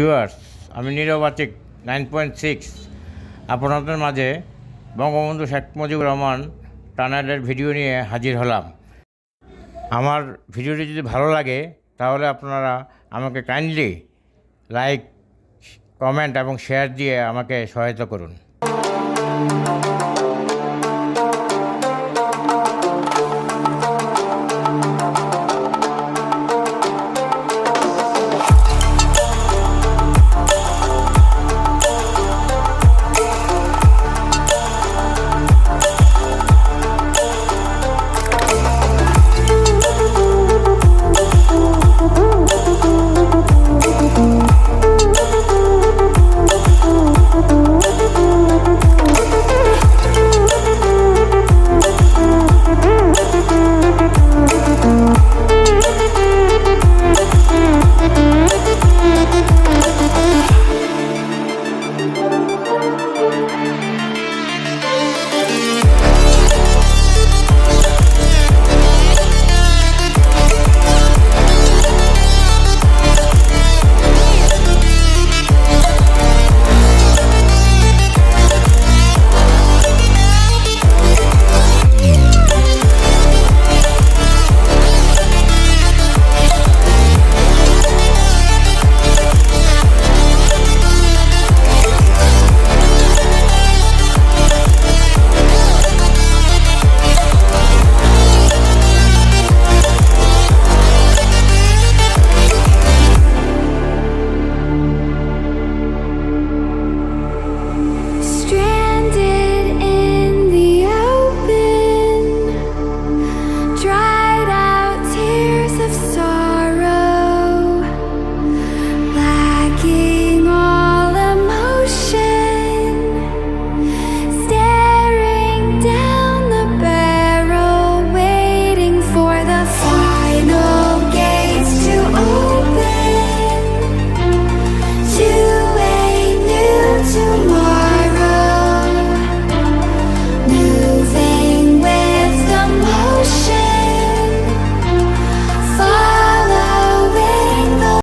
Viewers আমি নিরবাতিক nine point six আপনাদের মাঝে বঙ্গবন্ধু শেখ মুজিবুর রহমান টানেলের ভিডিও নিয়ে হাজির হলাম। আমার ভিডিওটি যদি ভালো লাগে, তাহলে আপনারা আমাকে কাইন্ডলি লাইক কমেন্ট এবং শেয়ার দিয়ে আমাকে সহায়তা করুন।